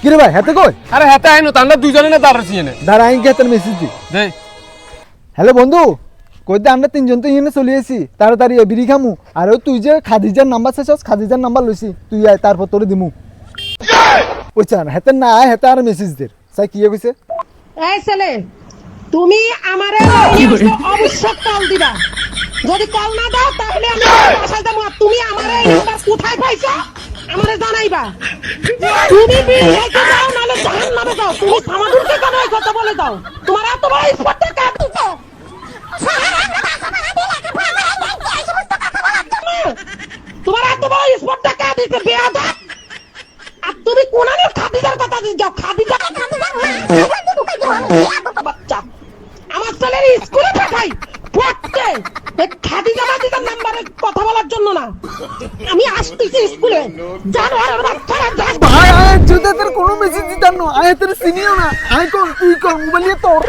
কিরে ভাই হাতে কই? আরে হেতে আইনো তান্ডা দুইজনে না দাঁড়াচ্ছি এনে। দাঁড়া আইনকে হাতের মেসেজ দি। দে হ্যালো বন্ধু কই দে আমরা তিনজন তো ইনে চলে এসি তাড়াতাড়ি এ বিড়ি খামু। আর তুই যে খাদিজার নাম্বার চাইছস খাদিজার নাম্বার লইছি। তুই আয় তারপর তোরে দিমু। ওই চান হেতে না আয় হেতে আর মেসেজ দের সাই কি কইছে? এই ছেলে তুমি আমারে অবশ্যই কল দিবা। যদি কল না দাও তাহলে আমি বাসায় যাব। তুমি আমারে কোথায় পাইছো? আমারে জানাইবা। তুমি বিয়ে খাইতে যাও নাহলে জাহান নামে যাও। তুমি সামাদুরকে কেন এই কথা বলে দাও? তোমার এত বড় স্পর্ধা কার দিতে তোমার এত বড় স্পর্ধা কার দিতে বেয়াদব। আর তুমি কোনানের খাদিজার কথা যাও খাদিজা বাচ্চা আমার ছেলের স্কুলে পাঠাই। পড়তে খাদিজা মাদিজার নাম্বারে কথা বলার জন্য না। আমি আসতেছি স্কুলে। জানো আর বাচ্চারা আয় তোর সিনিও না আয় কোন তুই কোন মোবাইল নিয়ে তোর